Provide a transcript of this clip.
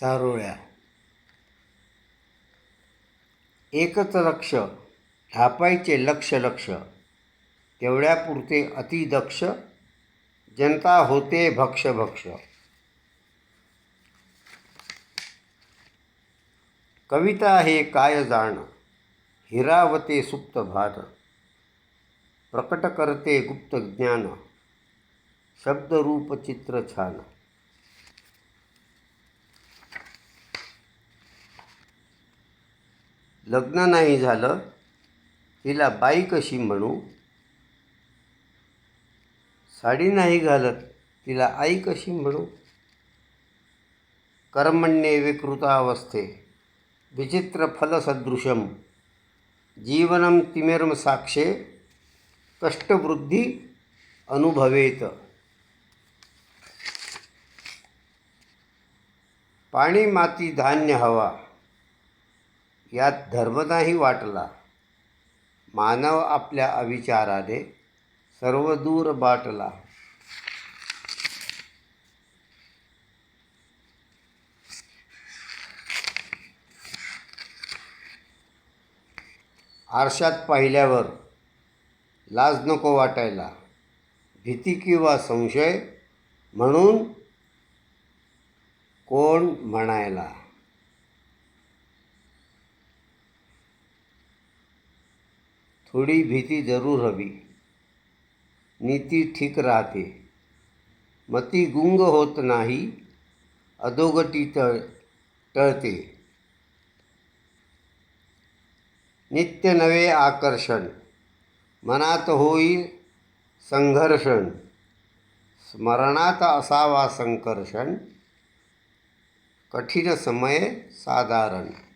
चारोळ्या. एकच लक्ष ढापायचे लक्ष लक्ष. तेवढ्यापुरते अतिदक्ष जनता होते भक्ष भक्ष. कविता हे काय जाण हिरावते सुप्त भान. प्रकट करते गुप्त ज्ञान शब्दरूप चित्र छान. लग्न नाही झालं तिला बाई कशी म्हणू? साडी नाही घालत तिला आई कशी म्हणू? कर्मण्ये विकृतावस्थे विचित्र फलसदृशम जीवनं तिमिरम साक्षे कष्टवृद्धी अनुभवेत. पाणी माती धान्य हवा यात धर्म नाही वाटला. मानव आपल्या अविचाराने सर्व दूर बाटला. आरशात पाहिल्यावर लाज नको वाटायला. भीती किंवा संशय म्हणून कोण म्हणायला? थोडी भीती जरूर हवी. नीती ठीक राहते. मती गुंग होत नाही अधोगती तळ टळते. नित्य नवे आकर्षण. मनात होईल संघर्षण. स्मरणात असावा संकर्षण. कठीण समय साधारण.